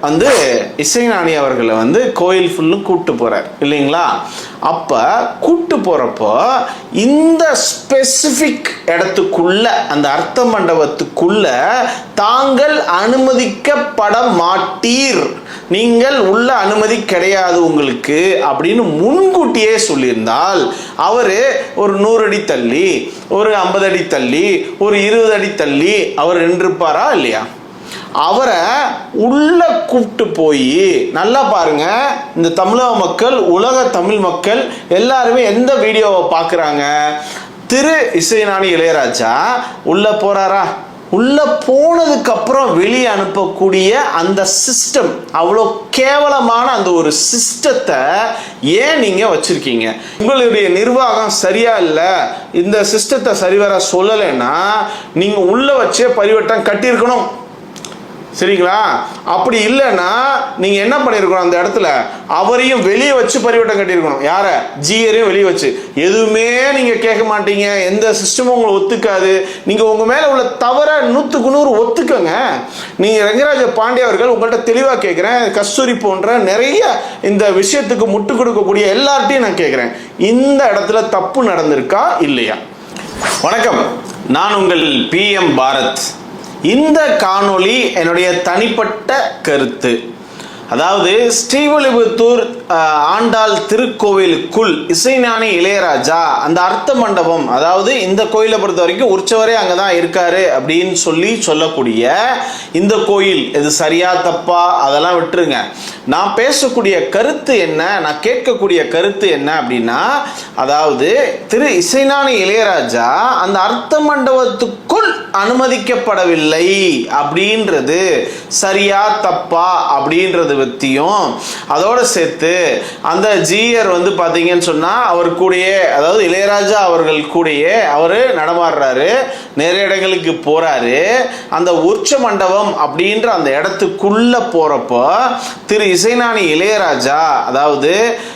வந்து இசைஞானி அவர்களை வந்து கோயில் ஃபுல்லும் கூப்பிட்டு போகிறார் இல்லைங்களா? அப்போ கூப்பிட்டு போகிறப்போ இந்த ஸ்பெசிஃபிக் இடத்துக்குள்ள அந்த அர்த்த மண்டபத்துக்குள்ள தாங்கள் அனுமதிக்கப்பட மாட்டீர். நீங்கள் உள்ள அனுமதி கிடையாது உங்களுக்கு அப்படின்னு முன்கூட்டியே சொல்லியிருந்தால் அவர் ஒரு நூறு அடி தள்ளி ஒரு ஐம்பது அடி தள்ளி ஒரு இருபது அடி தள்ளி அவர் நின்றுப்பாரா இல்லையா? அவரை உள்ள கூப்பிட்டு போய் நல்லா பாருங்க இந்த தமிழக மக்கள் உலக தமிழ் மக்கள் எல்லாருமே எந்த வீடியோவை பார்க்குறாங்க? திரு இசைஞானி இளையராஜா உள்ள போறாரா? உள்ள போனதுக்கு அப்புறம் வெளியே அனுப்பக்கூடிய அந்த சிஸ்டம் அவ்வளோ கேவலமான அந்த ஒரு சிஸ்டத்தை ஏன் நீங்க வச்சிருக்கீங்க? உங்களுடைய நிர்வாகம் சரியா இல்லை இந்த சிஸ்டத்தை சரிவர சொல்லலைன்னா நீங்க உள்ள வச்சே பரிவட்டம் கட்டியிருக்கணும். சரிங்களா? அப்படி இல்லைன்னா நீங்க என்ன பண்ணிருக்கணும் அந்த இடத்துல? அவரையும் வெளியே வச்சு பரிவட்டம் கட்டியிருக்கணும். யார? ஜியரையும் வெளியே வச்சு. எதுவுமே நீங்க கேட்க மாட்டீங்க. எந்த சிஸ்டமும் உங்களை ஒத்துக்காது. நீங்க உங்க மேல உள்ள தவற நூத்துக்கு நூறு ஒத்துக்கங்க. நீங்க ரங்கராஜ பாண்டிய அவர்கள் உங்கள்கிட்ட தெளிவா கேட்கிறேன். கஸ்தூரி போன்ற நிறைய இந்த விஷயத்துக்கு முட்டு கொடுக்கக்கூடிய எல்லார்ட்டையும் நான் கேட்கிறேன். இந்த இடத்துல தப்பு நடந்திருக்கா? இல்லையா? வணக்கம். நான் உங்கள் பிஎம் பாரத். இந்த காணொளி என்னுடைய தனிப்பட்ட கருத்து. அதாவது ஸ்ரீவில்லிபுத்தூர் ஆண்டாள் திருக்கோவிலுக்குள் இசைஞானி இளையராஜா அந்த அர்த்த மண்டபம் அதாவது இந்த கோயிலை பொறுத்த வரைக்கும் உற்சவரே அங்கே தான் இருக்காரு அப்படின்னு சொல்லி சொல்லக்கூடிய இந்த கோயில் இது சரியா தப்பா? அதெல்லாம் விட்டுருங்க. நான் பேசக்கூடிய கருத்து என்ன நான் கேட்கக்கூடிய கருத்து என்ன அப்படின்னா அதாவது திரு இசைஞானி இளையராஜா அந்த அர்த்த மண்டபத்துக்குள் அனுமதிக்கப்படவில்லை அப்படின்றது சரியா தப்பா அப்படின்றது பற்றியும் அதோட சேர்த்து அந்த ஜீயர் வந்து பார்த்தீங்கன்னு சொன்னால் அவர் கூடயே அதாவது இளையராஜா அவர்கள் கூடயே அவர் நடமாடுறாரு நிறைய இடங்களுக்கு போகிறாரு அந்த உச்ச மண்டபம் அப்படின்ற அந்த இடத்துக்குள்ளே போகிறப்போ திரு இசைஞானி இளையராஜா அதாவது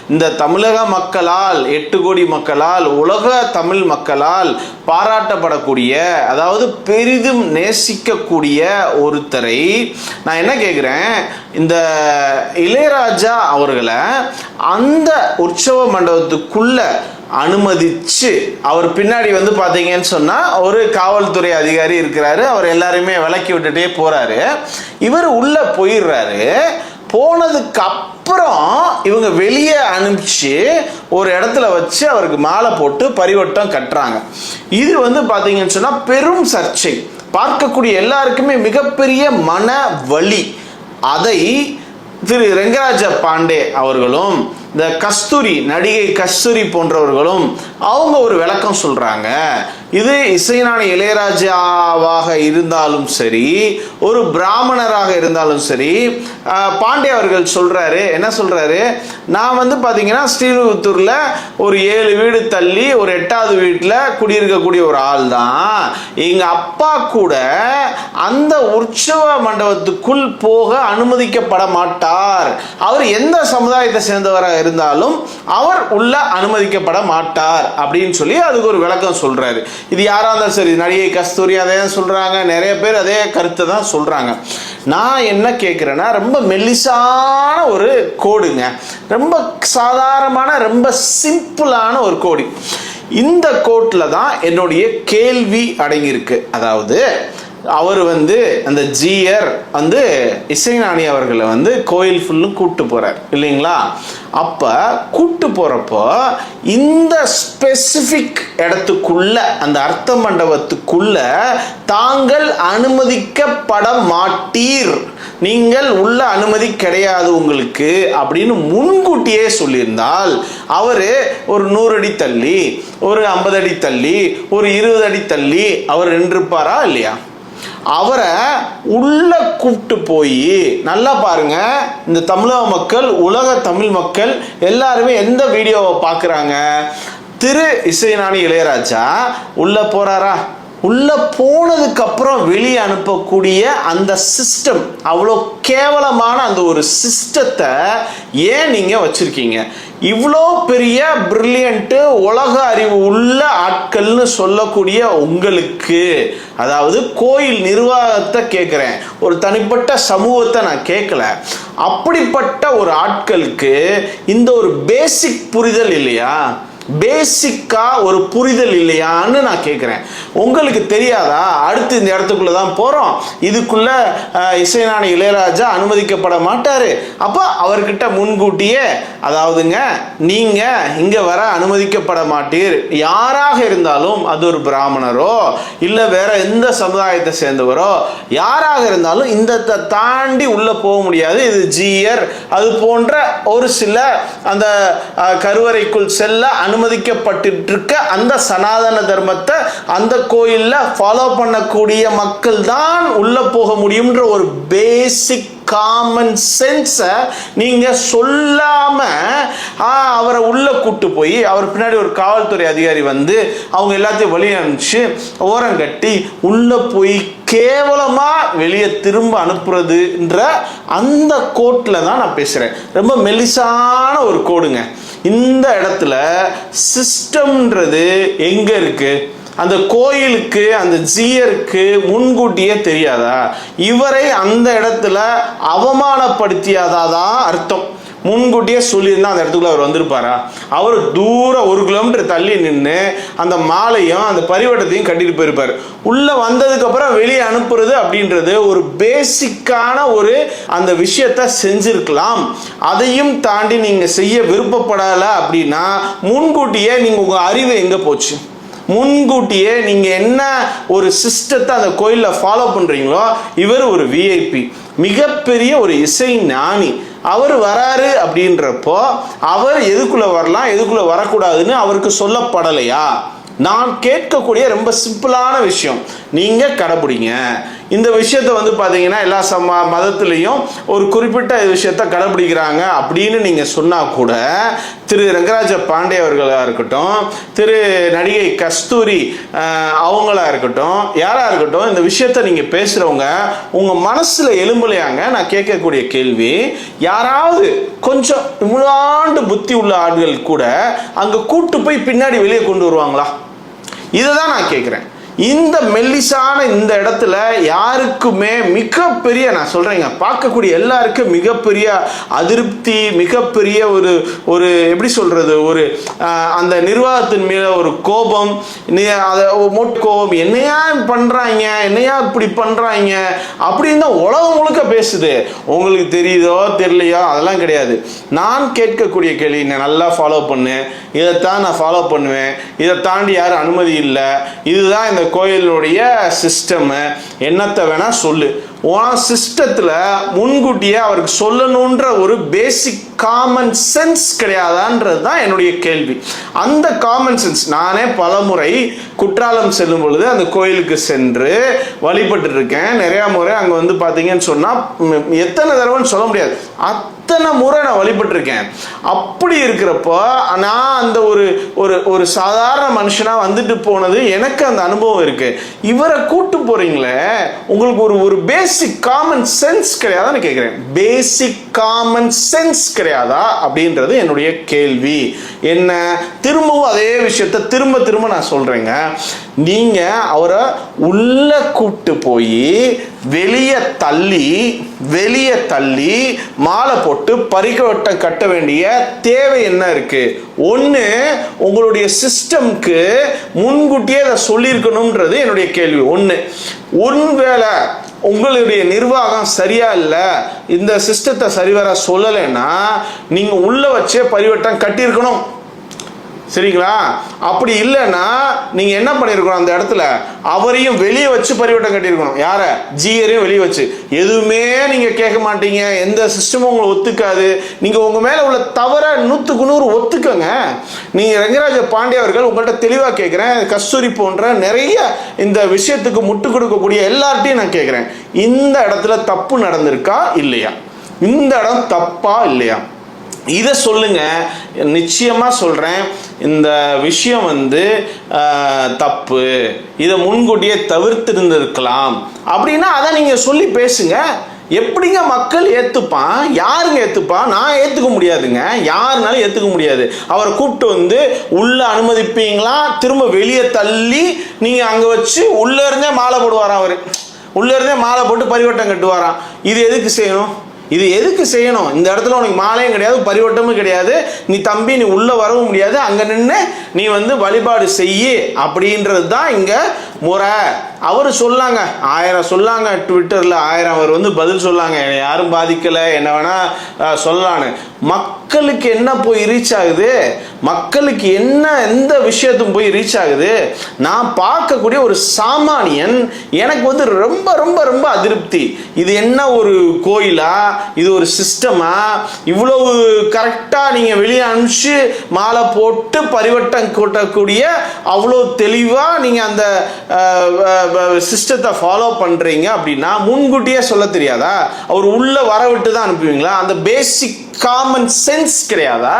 இந்த தமிழக மக்களால் எட்டு கோடி மக்களால் உலக தமிழ் மக்களால் பாராட்டப்படக்கூடிய அதாவது பெரிதும் நேசிக்கக்கூடிய ஒருத்தரை நான் என்ன கேட்குறேன் இந்த இளையராஜா அவர்களை அந்த உற்சவ மண்டபத்துக்குள்ள அனுமதிச்சு அவர் பின்னாடி வந்து பார்த்தீங்கன்னு சொன்னால் ஒரு காவல்துறை அதிகாரி இருக்கிறாரு. அவர் எல்லாரையுமே விலக்கி விட்டுட்டே போறாரு. இவர் உள்ள போயிடுறாரு. போனதுக்கு அப்புறம் இவங்க வெளியே அனுப்பிச்சு ஒரு இடத்துல வச்சு அவருக்கு மாலை போட்டு பரிவட்டம் கட்டுறாங்க. இது வந்து பார்த்தீங்கன்னு சொன்னால் பெரும் சர்ச்சை. பார்க்கக்கூடிய எல்லாருக்குமே மிகப்பெரிய மன வலி. அதை திரு ரெங்கராஜ பாண்டே அவர்களும் இந்த கஸ்தூரி நடிகை கஸ்தூரி போன்றவர்களும் அவங்க ஒரு விளக்கம் சொல்கிறாங்க இது இசைஞானி இளையராஜாவாக இருந்தாலும் சரி ஒரு பிராமணராக இருந்தாலும் சரி பாண்டே அவர்கள் சொல்கிறாரு என்ன சொல்கிறாரு நான் வந்து பார்த்தீங்கன்னா ஸ்ரீவில்லிபுத்தூர்ல ஒரு ஏழு வீடு தள்ளி ஒரு எட்டாவது வீட்டில் குடியிருக்கக்கூடிய ஒரு ஆள் தான் எங்கள் அப்பா கூட அந்த உற்சவ மண்டபத்துக்குள் போக அனுமதிக்கப்பட மாட்டார். அவர் எந்த சமுதாயத்தை சேர்ந்தவராக இருந்தாலும் அவர் உள்ள அனுமதிக்கப்பட மாட்டார் அப்படின்னு சொல்லி அதுக்கு ஒரு விளக்கம் சொல்கிறாரு இது யாராக இருந்தாலும் சரி நடிகை கஸ்தூரி அதே தான் சொல்கிறாங்க நிறைய பேர் அதே கருத்தை தான் சொல்கிறாங்க நான் என்ன கேட்குறேன்னா ரொம்ப மெல்லிசான ஒரு கோடுங்க. ரொம்ப சாதாரணமான ரொம்ப சிம்பிளான ஒரு கோடு. இந்த கோட்டில் தான் என்னுடைய கேள்வி அடங்கியிருக்கு. அதாவது அவர் வந்து அந்த ஜீயர் வந்து இசைஞானி அவர்களை வந்து கோயில் ஃபுல்லும் கூப்பிட்டு போறார். இல்லைங்களா? அப்ப கூட்டு போறப்போ இந்த ஸ்பெசிபிக் இடத்துக்குள்ள அந்த அர்த்த மண்டபத்துக்குள்ள தாங்கள் அனுமதிக்கப்பட மாட்டீர். நீங்கள் உள்ள அனுமதி கிடையாது உங்களுக்கு அப்படின்னு முன்கூட்டியே சொல்லியிருந்தால் அவர் ஒரு நூறு அடி தள்ளி ஒரு ஐம்பது அடி தள்ளி ஒரு இருபது அடி தள்ளி அவர் நின்றுப்பாரா இல்லையா? அவரை உள்ள கூப்பிட்டு போய் நல்லா பாருங்க இந்த தமிழக மக்கள் உலக தமிழ் மக்கள் எல்லாருமே எந்த வீடியோவை பார்க்குறாங்க? திரு இசைநாணி இளையராஜா உள்ள போறாரா? உள்ள போனதுக்கு அப்புறம் வெளியே அனுப்பக்கூடிய அந்த சிஸ்டம் அவ்வளோ கேவலமான அந்த ஒரு சிஸ்டத்தை ஏன் நீங்க வச்சிருக்கீங்க? இவ்வளோ பெரிய பிரில்லியண்ட்டு உலக அறிவு உள்ள ஆட்கள்னு சொல்லக்கூடிய உங்களுக்கு அதாவது கோயில் நிர்வாகத்தை கேட்குறேன் ஒரு தனிப்பட்ட சமூகத்தை நான் கேட்கல அப்படிப்பட்ட ஒரு ஆட்களுக்கு இந்த ஒரு பேசிக் புரிதல் இல்லையா? பேசிக்காக ஒரு புரிதல் இல்லையான்னு நான் கேட்குறேன் உங்களுக்கு தெரியாதா? அடுத்து இந்த இடத்துக்குள்ள தான் போகிறோம் இதுக்குள்ளே அஹ், இசைஞானி இளையராஜா அனுமதிக்கப்பட மாட்டார். அப்போ அவர்கிட்ட முன்கூட்டியே அதாவதுங்க நீங்கள் இங்கே வர அனுமதிக்கப்பட மாட்டீர். யாராக இருந்தாலும் அது ஒரு பிராமணரோ இல்லை வேற எந்த சமுதாயத்தை சேர்ந்தவரோ யாராக இருந்தாலும் இந்த தாண்டி உள்ளே போக முடியாது. இது ஜீயர். அது போன்ற ஒரு சில அந்த கருவறைக்குள் செல்ல அனு இருக்க அந்த சனாதன தர்மத்தை அந்த கோயிலில் ஃபாலோ பண்ணக்கூடிய மக்கள் தான் உள்ளே போக முடியும்ன்ற ஒரு பேசிக் காமன் சென்ஸை நீங்கள் சொல்லாமல் அவரை உள்ளே கூட்டு போய் அவர் பின்னாடி ஒரு காவல்துறை அதிகாரி வந்து அவங்க எல்லாத்தையும் வழி அனுப்பிச்சு ஓரம் கட்டி போய் கேவலமாக வெளியே திரும்ப அனுப்புறதுன்ற அந்த கோட்டில் தான் நான் பேசுகிறேன் ரொம்ப மெலிசான ஒரு கோடுங்க இந்த இடத்துல சிஸ்டம்ன்றது எங்க இருக்கு? அந்த கோயிலுக்கு அந்த ஜீயருக்கு முன்கூட்டியே தெரியாதா? இவரை அந்த இடத்துல அவமானப்படுத்தியாதான் அர்த்தம். முன்கூட்டியே சொல்லியிருந்தா அந்த இடத்துக்குள்ள அவர் வந்திருப்பாரா? அவர் தூரம் ஒரு கிலோமீட்டர் தள்ளி நின்று அந்த மாலையும் அந்த பரிவட்டத்தையும் கட்டிட்டு போயிருப்பார். உள்ள வந்ததுக்கு அப்புறம் வெளியே அனுப்புறது அப்படின்றது ஒரு பேசிக்கான ஒரு அந்த விஷயத்த செஞ்சிருக்கலாம். அதையும் தாண்டி நீங்க செய்ய விருப்பப்படலை அப்படின்னா முன்கூட்டியே நீங்க உங்க அறிவு எங்க போச்சு? முன்கூட்டியே நீங்க என்ன ஒரு சிஸ்டத்தை அந்த கோயிலில் ஃபாலோ பண்றீங்களோ இவர் ஒரு விஐபி மிகப்பெரிய ஒரு இசை ஞானி. அவர் வராரு அப்படின்றப்போ அவர் எதுக்குள்ள வரலாம் எதுக்குள்ள வரக்கூடாதுன்னு அவருக்கு சொல்லப்படலையா? நான் கேட்கக்கூடிய ரொம்ப சிம்பிளான விஷயம். நீங்க கடைபிடிங்க. இந்த விஷயத்த வந்து பார்த்தீங்கன்னா எல்லா சம மதத்துலேயும் ஒரு குறிப்பிட்ட விஷயத்த கடைபிடிக்கிறாங்க அப்படின்னு நீங்கள் சொன்னால் கூட திரு ரங்கராஜ பாண்டே அவர்களாக இருக்கட்டும் திரு நடிகை கஸ்தூரி அவங்களா இருக்கட்டும் யாராக இருக்கட்டும் இந்த விஷயத்த நீங்கள் பேசுகிறவங்க உங்கள் மனசில் எலும்பலையாங்க நான் கேட்கக்கூடிய கேள்வி யாராவது கொஞ்சம் இவ்வளாண்டு புத்தி உள்ள ஆட்கள் கூட அங்கே கூட்டு போய் பின்னாடி வெளியே கொண்டு வருவாங்களா? இதை தான் நான் கேட்குறேன். இந்த மெல்லிசான இந்த இடத்துல யாருக்குமே மிகப்பெரிய நான் சொல்கிறேங்க பார்க்கக்கூடிய எல்லாருக்கும் மிகப்பெரிய அதிருப்தி மிகப்பெரிய ஒரு ஒரு எப்படி சொல்கிறது ஒரு அந்த நிர்வாகத்தின் மேலே ஒரு கோபம் அதை மொட் கோபம் என்னையா பண்ணுறாங்க என்னையா இப்படி பண்ணுறாங்க அப்படின்னு தான் உலகம் முழுக்க பேசுது. உங்களுக்கு தெரியுதோ தெரியலையோ அதெல்லாம் கிடையாது. நான் கேட்கக்கூடிய கேள்வி நான் நல்லா ஃபாலோ பண்ணு. இதைத்தான் நான் ஃபாலோ பண்ணுவேன். இதை தாண்டி யாரும் அனுமதி இல்லை. இதுதான் இந்த கோயிலுடைய சிஸ்டமு என்னத்தை வேணா சொல்லு. உன் சிஸ்டத்தில் முன்கூட்டியே அவருக்கு சொல்லணுன்ற ஒரு பேசிக் காமன் சென்ஸ் கிடையாதான்றது தான் என்னுடைய கேள்வி. அந்த காமன் சென்ஸ் நானே பலமுறை குற்றாலம் செல்லும் பொழுது அந்த கோயிலுக்கு சென்று வழிபட்டு இருக்கேன். நிறையா முறை அங்கே வந்து பார்த்தீங்கன்னு சொன்னால் எத்தனை தடவைன்னு சொல்ல முடியாது. அத்தனை முறை நான் வழிபட்டிருக்கேன். அப்படி இருக்கிறப்போ நான் அந்த ஒரு ஒரு ஒரு சாதாரண மனுஷனாக வந்துட்டு போனது எனக்கு அந்த அனுபவம் இருக்கு. இவரை கூட்டு போறீங்களே உங்களுக்கு ஒரு ஒரு பேசிக் காமன் சென்ஸ் கிடையாதான்னு கேட்குறேன் பேசிக் காமன் சென்ஸ் கிடையாதா அப்படின்றது என்னுடைய கேள்வி. என்ன? திரும்பவும் அதே விஷயத்த திரும்ப திரும்ப நான் சொல்றேங்க. நீங்க அவரை உள்ள கூப்பிட்டு போய் வெளியே தள்ளி வெளியே தள்ளி மாலை போட்டு பறிக்கவட்டம் கட்ட வேண்டிய தேவை என்ன இருக்கு? ஒன்று உங்களுடைய சிஸ்டம்க்கு முன்கூட்டியே அதை சொல்லியிருக்கணுன்றது என்னுடைய கேள்வி. ஒன்று ஒன்வேளை உங்களுடைய நிர்வாகம் சரியா இல்லை இந்த சிஸ்டத்தை சரிவர சொல்லலைன்னா நீங்கள் உள்ள வச்சே பரிவட்டம் கட்டியிருக்கணும். சரிங்களா? அப்படி இல்லைன்னா நீங்க என்ன பண்ணிருக்கணும் அந்த இடத்துல? அவரையும் வெளியே வச்சு பரிவட்டம் கட்டியிருக்கணும். யார? ஜியரையும் வெளியே வச்சு. எதுவுமே நீங்க கேட்க மாட்டீங்க. எந்த சிஸ்டமும் உங்களை ஒத்துக்காது. நீங்க உங்க மேல உள்ள தவற நூத்துக்கு நூறு ஒத்துக்கங்க. நீங்க ரங்கராஜ பாண்டே அவர்கள் உங்கள்கிட்ட தெளிவா கேட்கிறேன். கஸ்தூரி போன்ற நிறைய இந்த விஷயத்துக்கு முட்டு கொடுக்கக்கூடிய எல்லார்ட்டையும் நான் கேட்கிறேன். இந்த இடத்துல தப்பு நடந்திருக்கா இல்லையா? இந்த இடம் தப்பா இல்லையா? இதை சொல்லுங்க. நிச்சயமா சொல்றேன். இந்த விஷயம் வந்து தப்பு. இதை முன்கூட்டியே தவிர்த்திருந்திருக்கலாம். அப்படின்னா அதை நீங்கள் சொல்லி பேசுங்க. எப்படிங்க மக்கள் ஏற்றுப்பான் யாருங்க ஏற்றுப்பான் நான் ஏற்றுக்க முடியாதுங்க. யாருனாலும் ஏற்றுக்க முடியாது. அவரை கூப்பிட்டு வந்து உள்ள அனுமதிப்பீங்களா? திரும்ப வெளியே தள்ளி நீங்கள் அங்கே வச்சு உள்ளே இருந்தே மாலை போடுவாராம் அவர். உள்ளே இருந்தே மாலை போட்டு பரிவட்டம் கட்டுவாராம். இது எதுக்கு செய்யணும்? இது எதுக்கு செய்யணும்? இந்த இடத்துல உனக்கு மாலையும் கிடையாது பரிவட்டமும் கிடையாது. நீ தம்பி நீ உள்ள வரவும் முடியாது. அங்க நின்று நீ வந்து வழிபாடு செய்யி அப்படின்றது தான் இங்க முறை. அவர் சொல்லாங்க. ஆயிரம் சொல்லாங்க. ட்விட்டரில் ஆயிரம் அவர் வந்து பதில் சொல்லாங்க. என்னை யாரும் பாதிக்கலை. என்ன வேணால் சொல்லலான்னு. மக்களுக்கு என்ன போய் ரீச் ஆகுது? மக்களுக்கு என்ன எந்த விஷயத்தும் போய் ரீச் ஆகுது? நான் பார்க்கக்கூடிய ஒரு சாமானியன் எனக்கு வந்து ரொம்ப ரொம்ப ரொம்ப அதிருப்தி. இது என்ன ஒரு கோயிலா? இது ஒரு சிஸ்டமா இவ்வளவு கரெக்டாக நீங்கள் வெளியே அனுப்பிச்சு மாலை போட்டு பரிவட்டம் கூட்டக்கூடிய அவ்வளோ தெளிவாக நீங்கள் அந்த சிஸ்டத்தை ஃபாலோ பண்ணுறீங்க அப்படின்னா முன்கூட்டியே சொல்ல தெரியாதா? அவர் உள்ளே வர விட்டு தான் அனுப்புவீங்களா? அந்த பேசிக் காமன் சென்ஸ் கிடையாதா?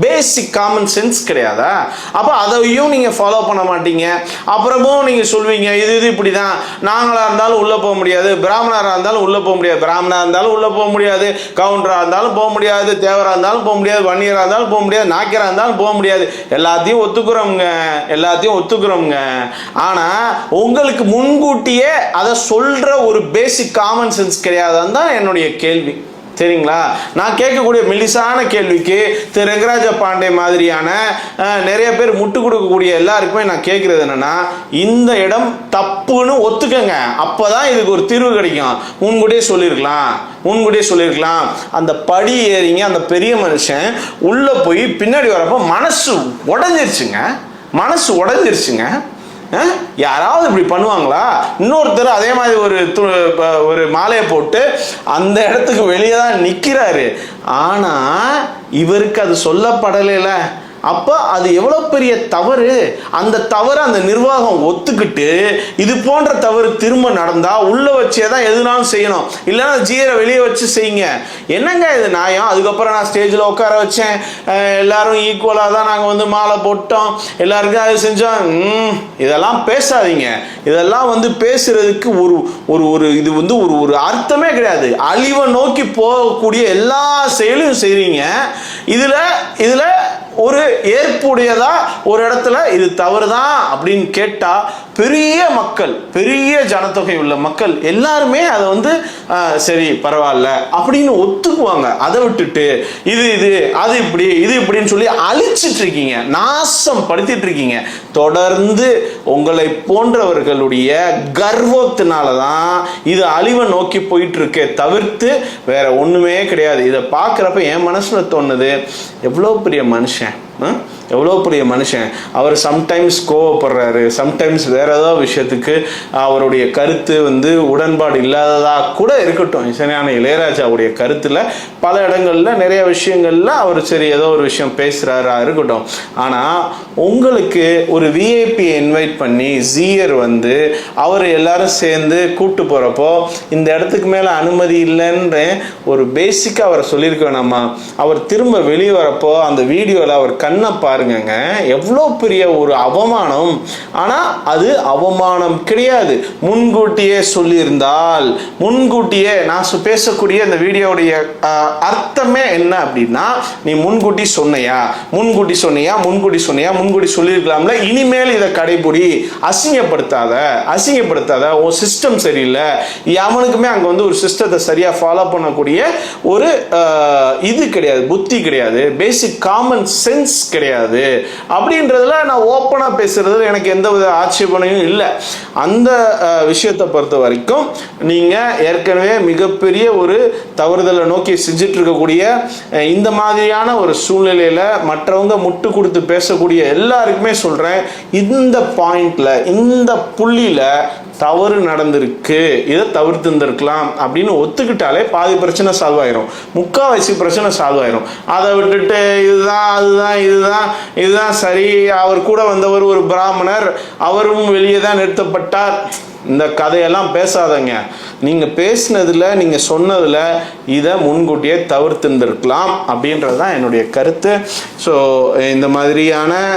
பேசிக் காமன் சென்ஸ் கிடையாதா? அப்போ அதையும் நீங்கள் ஃபாலோ பண்ண மாட்டீங்க. அப்புறமும் நீங்கள் சொல்வீங்க இது இது இப்படி தான் நாங்களாக இருந்தாலும் உள்ளே போக முடியாது. பிராமணராக இருந்தாலும் உள்ளே போக முடியாது. பிராமணாக இருந்தாலும் உள்ளே போக முடியாது. கவுண்டராக இருந்தாலும் போக முடியாது. தேவராக இருந்தாலும் போக முடியாது. வன்னியராக இருந்தாலும் போக முடியாது. நாக்கியராக இருந்தாலும் போக முடியாது. எல்லாத்தையும் ஒத்துக்கிறோம்ங்க. எல்லாத்தையும் ஒத்துக்கிறோம்ங்க. ஆனால் உங்களுக்கு முன்கூட்டியே அதை சொல்கிற ஒரு பேசிக் காமன் சென்ஸ் கிடையாதான் தான் என்னுடைய கேள்வி. சரிங்களா? நான் கேட்கக்கூடிய மெலிசான கேள்விக்கு திரு ரங்கராஜ பாண்டே மாதிரியான நிறைய பேர் முட்டு கொடுக்கக்கூடிய எல்லாருக்குமே நான் கேட்குறது என்னன்னா இந்த இடம் தப்புன்னு ஒத்துக்கங்க. அப்பதான் இதுக்கு ஒரு தீர்வு கிடைக்கும். முன்கூட்டியே சொல்லியிருக்கலாம். முன்கூட்டியே சொல்லியிருக்கலாம். அந்த படி ஏறிங்க அந்த பெரிய மனுஷன் உள்ள போய் பின்னாடி வரப்போ மனசு உடஞ்சிருச்சுங்க. மனசு உடஞ்சிருச்சுங்க. யாராவது இப்படி பண்ணுவாங்களா? இன்னொருத்தர் அதே மாதிரி ஒரு து- ஒரு மாலையை போட்டு அந்த இடத்துக்கு வெளியே தான் நிற்கிறாரு ஆனால் இவருக்கு அது சொல்லப்படலைல அப்போ அது எவ்வளோ பெரிய தவறு? அந்த தவறு அந்த நிர்வாகம் ஒத்துக்கிட்டு இது போன்ற தவறு திரும்ப நடந்தால் உள்ளே வச்சே தான் எதுனாலும் செய்யணும். இல்லைன்னா ஜீரை வெளியே வச்சு செய்யுங்க. என்னங்க இது நியாயம்? அதுக்கப்புறம் நான் ஸ்டேஜில் உட்கார வச்சேன். எல்லாரும் ஈக்குவலாக தான் நாங்கள் வந்து மாலை போட்டோம். எல்லாருக்கும் அது செஞ்சோம். இதெல்லாம் பேசாதீங்க. இதெல்லாம் வந்து பேசுறதுக்கு ஒரு ஒரு ஒரு இது வந்து ஒரு ஒரு அர்த்தமே கிடையாது. அழிவை நோக்கி போகக்கூடிய எல்லா செயலையும் செய்கிறீங்க இதில் இதில் ஒரு ஏற்புடையதா ஒரு இடத்துல இது தவறுதான் அப்படின்னு கேட்டால் பெரிய மக்கள் பெரிய ஜனத்தொகை உள்ள மக்கள் எல்லாருமே அதை வந்து சரி பரவாயில்ல அப்படின்னு ஒத்துக்குவாங்க. அதை விட்டுட்டு இது இது அது இப்படி இது இப்படின்னு சொல்லி அழிச்சிட்டு இருக்கீங்க நாசம் படுத்திட்டு இருக்கீங்க தொடர்ந்து உங்களை போன்றவர்களுடைய கர்வத்தினால தான் இது அழிவை நோக்கி போயிட்டு இருக்கே தவிர்த்து வேற ஒண்ணுமே கிடையாது. இதை பார்க்குறப்ப என் மனசுல தோணுது எவ்வளோ பெரிய மனுஷன் ஆ? எவ்வளோ பெரிய மனுஷன். அவர் சம்டைம்ஸ் கோவப்படுறாரு. சம்டைம்ஸ் வேற ஏதோ விஷயத்துக்கு அவருடைய கருத்து வந்து உடன்பாடு இல்லாததாக கூட இருக்கட்டும். இசைஞான இளையராஜாவுடைய கருத்தில் பல இடங்களில் நிறைய விஷயங்களில் அவர் சரி ஏதோ ஒரு விஷயம் பேசுகிறாரா இருக்கட்டும். ஆனால் உங்களுக்கு ஒரு விஐபியை இன்வைட் பண்ணி ஜீயர் வந்து அவர் எல்லாரும் சேர்ந்து கூப்பிட்டு போகிறப்போ இந்த இடத்துக்கு மேலே அனுமதி இல்லைன்ற ஒரு பேசிக்காக அவரை சொல்லியிருக்க வேணாமா அவர் திரும்ப வெளியே வரப்போ அந்த வீடியோவில் அவர் கண்ணை பாருங்கங்க எவ்வளோ பெரிய ஒரு அவமானம். ஆனா அது அவமானம் கிடையாது. முன்கூட்டியே சொல்லியிருந்தால் முன்கூட்டியே நான் பேசக்கூடிய இந்த வீடியோவுடைய அர்த்தமே என்ன அப்படின்னா நீ முன்கூட்டி சொன்னையா? முன்கூட்டி சொன்னியா? முன்கூட்டி சொன்னியா? முன்கூட்டி சொல்லியிருக்கலாம்ல. இனிமேல் இதை கடைபிடி. அசிங்கப்படுத்தாத அசிங்கப்படுத்தாத. உன் சிஸ்டம் சரியில்லை. அவனுக்குமே அங்கே வந்து ஒரு சிஸ்டத்தை சரியா ஃபாலோ பண்ணக்கூடிய ஒரு இது கிடையாது. புத்தி கிடையாது. பேசிக் காமன் சென்ஸ் கிடையாது. அப்படின்றதுல நான் ஓப்பனாக பேசுறதுல எனக்கு எந்த வித ஆட்சேபனையும் இல்லை. அந்த விஷயத்தை பொறுத்த வரைக்கும் நீங்கள் ஏற்கனவே மிகப்பெரிய ஒரு தவறுதலை நோக்கி செஞ்சுட்டு இருக்கக்கூடிய இந்த மாதிரியான ஒரு சூழ்நிலையில் மற்றவங்க முட்டு கொடுத்து பேசக்கூடிய எல்லாருக்குமே சொல்கிறேன் இந்த பாயிண்ட்ல இந்த புள்ளியில தவறு நடந்திருக்கு இதை தவிர்த்து இருந்திருக்கலாம் அப்படின்னு ஒத்துக்கிட்டாலே பாதி பிரச்சனை சால்வ் ஆயிரும். முக்காவாசி பிரச்சனை சால்வ் ஆயிரும். அதை விட்டுட்டு இதுதான் அதுதான் இதுதான் இதுதான் சரி. அவர் கூட வந்தவர் ஒரு பிராமணர். அவரும் வெளியே தான் நிறுத்தப்பட்டார். இந்த கதையெல்லாம் பேசாதங்க. நீங்கள் பேசினதில் நீங்கள் சொன்னதில் இதை முன்கூட்டியே தவிர்த்துருந்துருக்கலாம் அப்படின்றது தான் என்னுடைய கருத்து. ஸோ இந்த மாதிரியான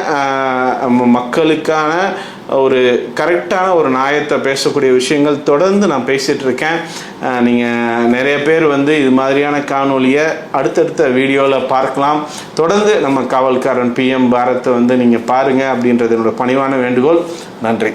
ம- மக்களுக்கான ஒரு கரெக்டான ஒரு நியாயத்தை பேசக்கூடிய விஷயங்கள் தொடர்ந்து நான் பேசிகிட்டு இருக்கேன். நீங்கள் நிறைய பேர் வந்து இது மாதிரியான காணொலியை அடுத்தடுத்த வீடியோவில் பார்க்கலாம். தொடர்ந்து நம்ம காவல்காரன் பிஎம் பாரத்தை வந்து நீங்கள் பாருங்கள் அப்படின்றது என்னோட பணிவான வேண்டுகோள். நன்றி.